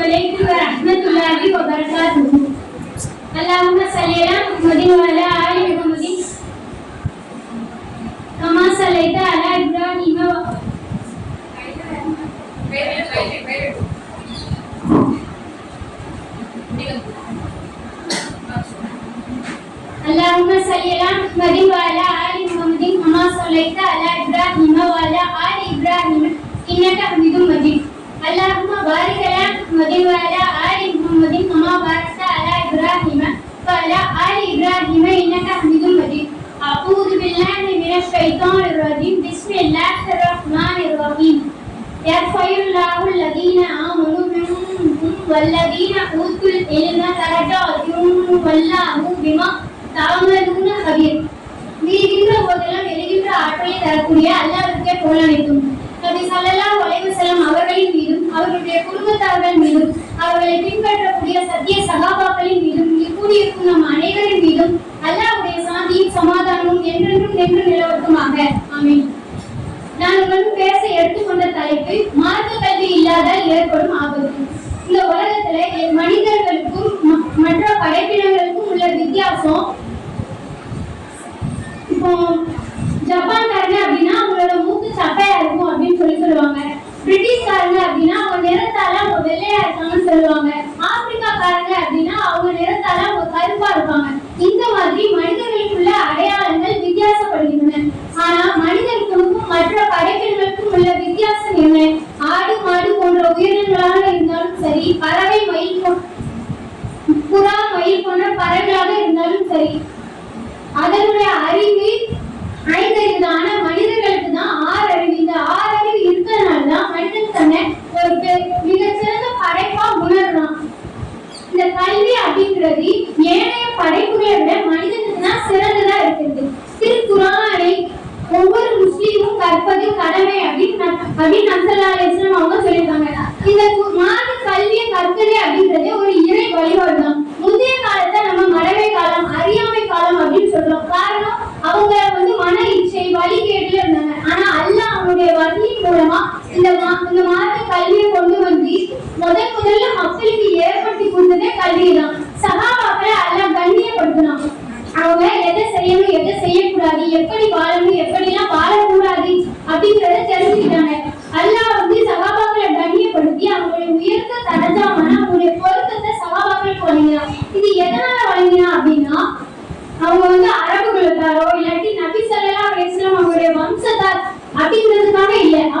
عليكم ورحمة الله وبركاته اللهم صل على محمد وعلى آل محمد كما صليت على إبراهيم و... اللهم صل على محمد وعلى آل محمد كما صليت على إبراهيم وعلى آل إبراهيم إنك حميد مجيد اللهم بارك على محمد وعلى آل محمد كما باركت على إبراهيم وعلى آل إبراهيم إنك حميد مجيد أعوذ بالله من الشيطان الرجيم بسم الله الرحمن الرحيم يرفع الله الذين آمنوا منكم والذين أوتوا العلم درجات والله بما تعملون خبير வீழ்கின்ற போதெல்லாம் எழுகின்ற ஆற்றலை தரக்கூடிய அல்லாஹ்வுக்கே புகழ் அனைத்தும் நபி ஸல்லல்லாஹு செல்லும் அவர்களின் மீதும் அவர்களுடைய குடும்பத்தார்கள் மீதும் அவர்களை பின்பற்றக்கூடிய சத்திய சகாபாக்களின் மீதும் கூடியிருக்கும் நம் அனைவரின் மீதும் அல்லாவுடைய சாந்தியும் சமாதானமும் என்றென்றும் நின்று நிலவட்டுமாக. ஆமீன். நான் உங்களுடன் பேச எடுத்துக்கொண்ட தலைப்பு மார்க்க கல்வி இல்லாதால் ஏற்படும் ஆபத்து. இந்த உலகத்துல மனிதர்களுக்கும் ம- மற்ற படைப்பினங்களுக்கும் உள்ள வித்தியாசம் இப்போ ஜப்பான்காரங்க அப்படின்னா அவங்களோட மூக்கு சப்பையா இருக்கும் அப்படின்னு சொல்லி சொல்லுவாங்க. பிரிட்டிஷ்காரங்க அப்படின்னா அவங்க நிறத்தால அவங்க வெள்ளையா இருக்காங்கன்னு சொல்லுவாங்க. ஆப்பிரிக்காக்காரங்க அப்படின்னா அவங்க நிறத்தால அவங்க கருப்பா இருப்பாங்க. இந்த மாதிரி மனிதர்களுக்குள்ள அடையாளங்கள் வித்தியாசப்படுகின்றன. ஆனா மனிதர்களுக்கும் மற்ற படைப்பினர்களுக்கும் உள்ள வித்தியாசம் என்ன? ஆடு மாடு போன்ற உயிரினங்களாக இருந்தாலும் சரி பறவை மயில் புறா மயில் போன்ற பறவைகளாக இருந்தாலும் சரி அதனுடைய அறிவு ஐந்தறிவு தான் ஆனா மனிதர்களுக்கு தான் ஆறு அறிவு இந்த ஆறு அறிவு இருக்கிறதுனால தான் மனிதன் தன்னை ஒரு பெ- மிகச்சிறந்த படைப்பா உணர்றான் இந்த இருக்கிறது. ஏனைய படைப்புகளை விட மனிதனுக்கு தான் சிறந்ததா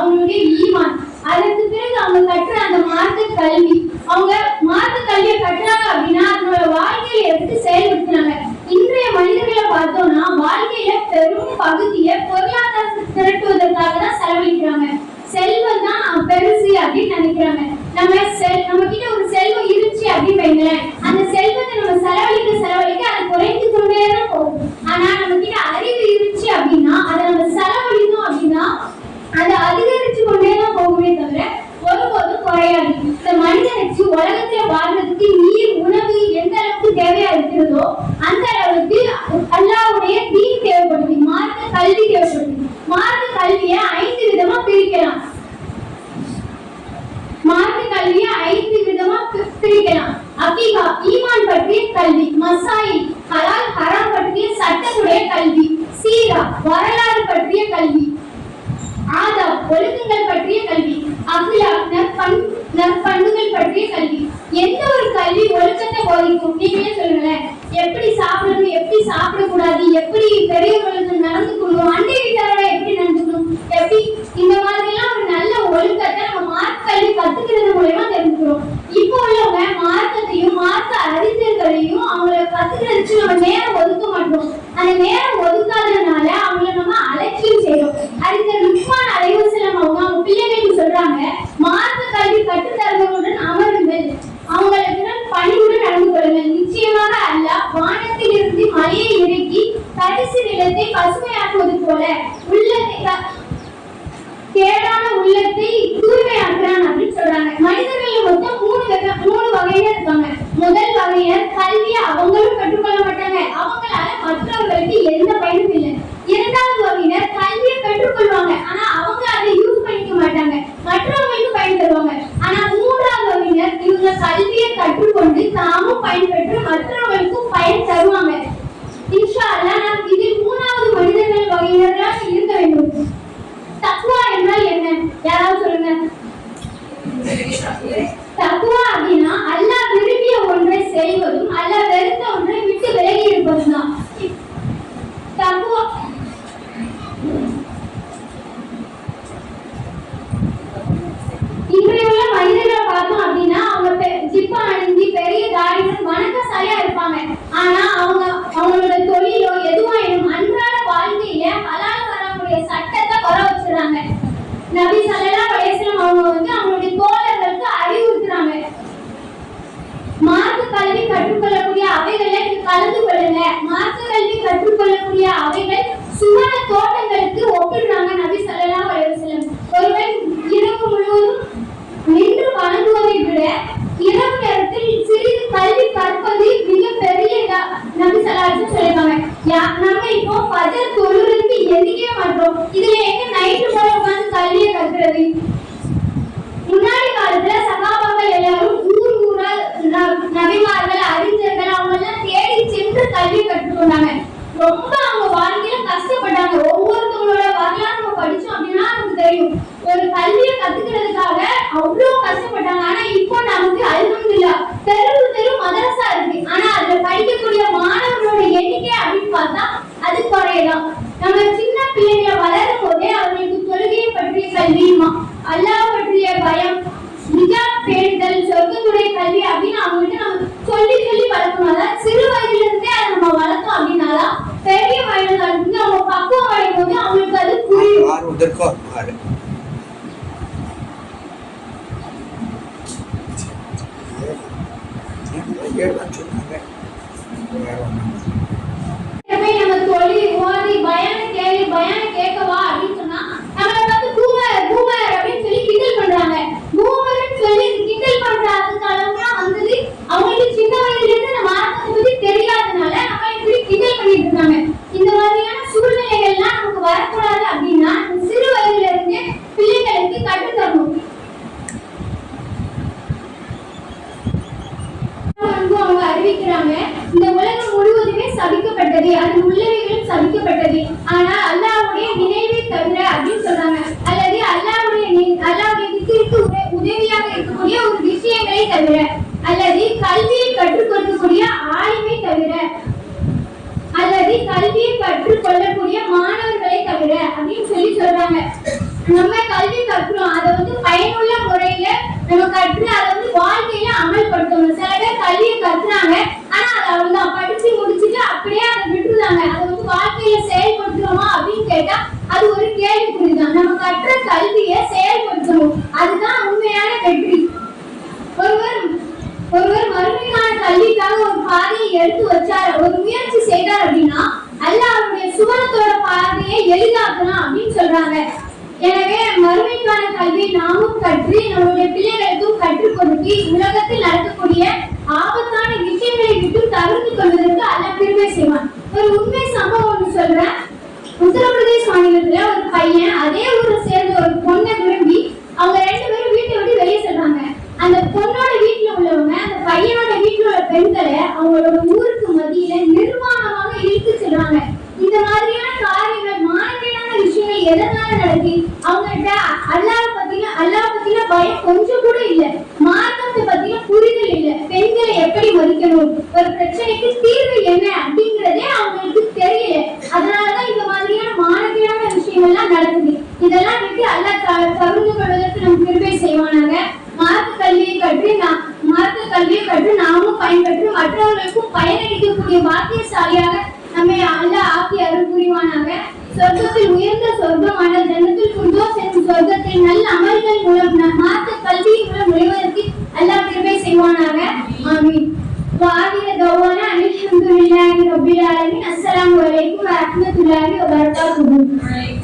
அப்படிங்கிறதுக்காக இல்ல அவங்களுடைய ஈமான் கல்வி தேவைப்படுது மார்க்க கல்வியை ஐந்து விதமா பிரிக்கலாம். மார்க்க கல்வியை ஐந்து விதமா பிரிக்கலாம். அகீகா ஈமான் பற்றிய கல்வி. மசாயி ஹலால் ஹராம் பற்றிய சட்டத்துடைய கல்வி. சீரா வரலாறு பற்றிய கல்வி. ஆதா ஒழுக்கங்கள் பற்றிய கல்வி. அகிலா நற்பண் நற்பண்புகள் பற்றிய கல்வி. எந்த ஒரு கல்வி ஒழுக்கத்தை போதிக்கும்? நீங்களே சொல்லுங்களேன். எப்படி சாப்பிடணும் எப்படி சாப்பிடக்கூடாது எப்படி பெரியவர்களுக்கு நடந்துக்கணும் அண்டை வீட்டாரோட எப்படி நடந்துக்கணும் எப்படி? இந்த மாதிரி எல்லாம் ஒரு நல்ல ஒழுக்கத்தை நம்ம மார்க் கல்வி கத்துக்க நிலத்தை பசுமையாக்குவது போல உள்ளத்தை கேடான உள்ளத்தை தூய்மையாக்குறான் அப்படின்னு சொல்றாங்க. மனிதர்கள் மொத்தம் மூணு மூணு வகையில இருக்காங்க முதல் வகையினர் கல்வியை அவங்களும் கற்றுக்கொள்ள மாட்டாங்க அவங்களால மற்றவர்களுக்கு எந்த பயனும் இல்லை இரண்டாவது வகையினர் கல்வியை பெற்றுக்கொள்வாங்க ஆனா அவங்க அதை யூஸ் பண்ணிக்க மாட்டாங்க மற்றவங்களுக்கு பயன் தருவாங்க ஆனா மூன்றாவது வகையினர் இவங்க வந்து தாமும் பயன்பெற்று மற்றவர்களுக்கும் பயன் தருவாங்க இன்ஷா அல்லாஹ் நாம் இதில் மூணாவது மனிதர்கள் வகையினராக இருக்க வேண்டும் தக்குவா என்றால் என்ன யாராவது சொல்லுங்க தக்குவா அப்படின்னா அல்லாஹ் விரும்பிய ஒன்றை செய்வதும் அல்லாஹ் வெறுத்த ஒன்றை விட்டு விலகி இருப்பதும் தான் தக்குவா இன்றைய உள்ள மனிதர்களை பார்த்தோம் அப்படின்னா அவங்க பெ- ஜிப்பா அணிஞ்சு பெரிய தாடிகள் வணக்கசாலியா இருப்பாங்க ஆனா அவங்க அவங்களோட தொழிலோ எதுவாயினும் அன்றாட வாழ்க்கையில ஹலால் வரக்கூடிய சட்டத்தை குறை வச்சிடறாங்க நபி ஸல்லல்லாஹு அலைஹி வஸல்லம் அவங்க வந்து அவங்களுடைய தோழர்களுக்கு அறிவுறுத்துறாங்க மார்க்க கல்வி கற்றுக்கொள்ளக்கூடிய அவைகளை நீங்க கலந்து கொள்ளுங்க மார்க்க கல்வி கற்றுக்கொள்ளக்கூடிய அவைகள் சுவன தோட்டங்களுக்கு ஒப்பிடுறாங்க நபி ஸல்லல்லாஹு அலைஹி வஸல்லம் ஒருவன் இரவு முழுவதும் நின்று வணங்குவதை விட இரவு நேரத்தில் சிறிது கல்வி கற்பது மிக பெரிய நபி ஸல்லல்லாஹு அலைஹி நம்ம இப்போ தொழுறதுக்கு மாட்டோம்? இதுல எங்க நைட்டு போல உட்காந்து கல்வியை கற்கிறது? ஏழு தான் கல்வியை கற்றுக் கொள்ளக்கூடிய மாணவர்களை தவிர அப்படின்னு சொல்லி சொல்றாங்க. நம்ம கல்வி கற்கிறோம். அதை வந்து பயனுள்ள முறையில நம்ம கற்று அதை வந்து வாழ்க்கையில அமல்படுத்தணும். சில பேர் கல்வியை கற்றுறாங்க ஆனா அதை அவ்வளவுதான் படிச்சு முடிச்சுட்டு அப்படியே அதை விட்டுருந்தாங்க அதை வந்து வாழ்க்கையில செயல்படுத்துறோமா அப்படின்னு கேட்டா அது ஒரு கேள்விக்குறிதான் நம்ம கற்ற கல்வியை செயல்படுத்தணும். அதுதான் உண்மையான வெற்றி. ஒருவர் ஒருவர் மறுமைக்கான கல்விக்காக ஒரு பாதையை எடுத்து வச்சார் ஒரு முயற்சி செய்தார் அப்படின்னா அல்லாஹ் அவருடைய சுவனத்தோட பாதையை எளிதாக்கலாம் அப்படின்னு சொல்றாங்க. எனவே மறுமைக்கான கல்வி நாமும் கற்று நம்மளுடைய பிள்ளைகளுக்கும் கற்றுக் கொடுத்து உலகத்தில் நடக்கக்கூடிய ஆபத்தான விஷயங்களை விட்டு தவிர்த்து கொள்வதற்கு அல்ல பெருமை செய்வான். ஒரு உண்மை சம்பவம் ஒன்று சொல்றேன். உத்தரப்பிரதேஷ் மாநிலத்துல ஒரு பையன் அதே ஊரை சேர்ந்த ஒரு பொண்ணை விரும்பி அவங்க ரெண்டு பேரும் வீட்டை விட்டு வெளியே செல்றாங்க. அந்த பொண்ணோட தீர்வு என்ன அப்படிங்கறதே அவங்களுக்கு தெரியல. அதனாலதான் இந்த மாதிரியான மானக்கேடான விஷயங்கள்லாம் நடக்குது. இதெல்லாம் வந்து அல்ல தவிர்த்து கொள்வதற்கு நம் கிருபை செய்வானாங்க. மார்க்க கல்வியை கற்று நான் மார்க்க கல்வியை கற்று நாமும் பயன்பெற்று மற்றவர்களுக்கும் பயனளிக்கக்கூடிய பாக்கியசாலியாக நம்மை அல்ல ஆக்கி அருள் புரிவானாக சொர்க்கத்தில் உயர்ந்த சொர்க்கம் சொர்க்கமான ஜனத்தில் குர்தோஸ் எனும் சொர்க்கத்தில் நல்ல அமல்கள் மூலம் மார்க்க கல்வியின் மூலம் நுழைவதற்கு அல்லாஹ் கிருபை செய்வானாக ஆமீன். வாகிர தௌவான अस्सलाम वालेकुम व रहमतुल्लाहि व बरकातुहू